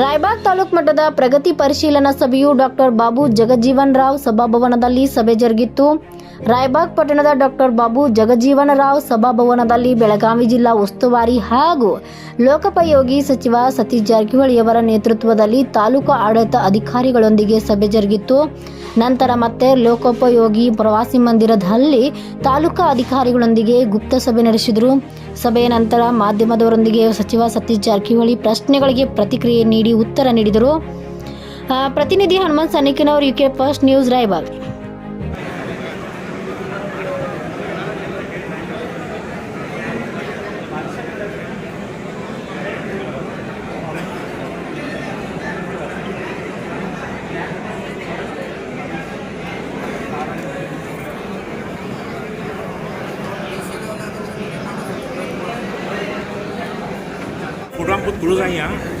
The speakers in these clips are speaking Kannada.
ರಾಯಬಾಗ್ ತಾಲೂಕು ಮಟ್ಟದ ಪ್ರಗತಿ ಪರಿಶೀಲನಾ ಸಭೆಯು ಡಾಕ್ಟರ್ ಬಾಬು ಜಗಜೀವನ್ ರಾವ್ ಸಭಾಭವನದಲ್ಲಿ ಸಭೆ ಜರುಗಿತ್ತು. ರಾಯಬಾಗ್ ಪಟ್ಟಣದ ಡಾಕ್ಟರ್ ಬಾಬು ಜಗಜೀವನ ರಾವ್ ಸಭಾಭವನದಲ್ಲಿ ಬೆಳಗಾವಿ ಜಿಲ್ಲಾ ಉಸ್ತುವಾರಿ ಹಾಗೂ ಲೋಕೋಪಯೋಗಿ ಸಚಿವ ಸತೀಶ್ ಜಾರಕಿಹೊಳಿಯವರ ನೇತೃತ್ವದಲ್ಲಿ ತಾಲೂಕು ಆಡಳಿತ ಅಧಿಕಾರಿಗಳೊಂದಿಗೆ ಸಭೆ ಜರುಗಿತ್ತು. ನಂತರ ಮತ್ತೆ ಲೋಕೋಪಯೋಗಿ ಪ್ರವಾಸಿ ಮಂದಿರದಲ್ಲಿ ತಾಲೂಕು ಅಧಿಕಾರಿಗಳೊಂದಿಗೆ ಗುಪ್ತ ಸಭೆ ನಡೆಸಿದರು. ಸಭೆಯ ನಂತರ ಮಾಧ್ಯಮದವರೊಂದಿಗೆ ಸಚಿವ ಸತೀಶ್ ಜಾರಕಿಹೊಳಿ ಪ್ರಶ್ನೆಗಳಿಗೆ ಪ್ರತಿಕ್ರಿಯೆ ನೀಡಿ ಉತ್ತರ ನೀಡಿದರು ಆ, ಪ್ರತಿನಿಧಿ Hanumanth ಸನಿಕಿನವರು UK first news Raibag photo बहुत क्लोज आहे यहाँ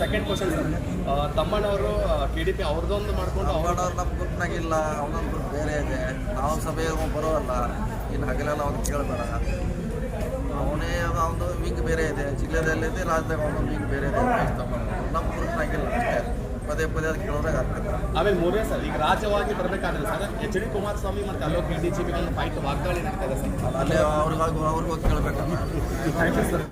ಸೆಕೆಂಡ್ ಕ್ವಶನ್ ಸರ್ ತಮ್ಮನವರು ಕೆ ಡಿ ಪಿ ಅವ್ರದ್ದೊಂದು ಮಾಡ್ಕೊಂಡು ಅವ್ರ ಅವ್ರವ್ರು ನಮ್ಮ ಗ್ರೂಪ್ನಾಗಿಲ್ಲ ಅವನೊಂದು ಗ್ರೂಪ್ ಬೇರೆ ಇದೆ. ನಾವು ಸಭೆ ಬರೋಲ್ಲ ಇನ್ನು ಹಗಲೆಲ್ಲ ಅವ್ನು ಕೇಳಬೇಡ. ಅವನೇ ಅವನದು ವಿಂಗ್ ಬೇರೆ ಇದೆ. ಜಿಲ್ಲೆದಲ್ಲಿದೆ ರಾಜ್ಯದಾಗ ಅವನೊಂದು ವಿಂಗ್ ಬೇರೆ ಇದೆ ನಮ್ಮ ಗ್ರೂಪ್ನಾಗಿಲ್ಲ ಅಷ್ಟೇ. ಪದೇ ಪದೇ ಅದು ಕೇಳೋದಾಗ ಆಗ್ತದೆ. ಆಮೇಲೆ ಮೂರನೇ ಸರ್ ಈಗ ರಾಜ್ಯವಾಗಿ ಬರಬೇಕಾದ್ರೆ ಸರ್ ಎಚ್ ಡಿ ಕುಮಾರಸ್ವಾಮಿ ಮತ್ತೆ ಅಲೋಕ್ ಕೆ ಡಿ ಜಿ ಒಂದು ಫೈಟ್ ವಾಗ್ದಾಳಿ ನಡೀತಾ ಇದೆ ಸರ್. ಅಲ್ಲೇ ಅವ್ರಿಗೆ ಅವ್ರಿಗೋಗಿ ಕೇಳಬೇಕಲ್ಲ. Thank you sir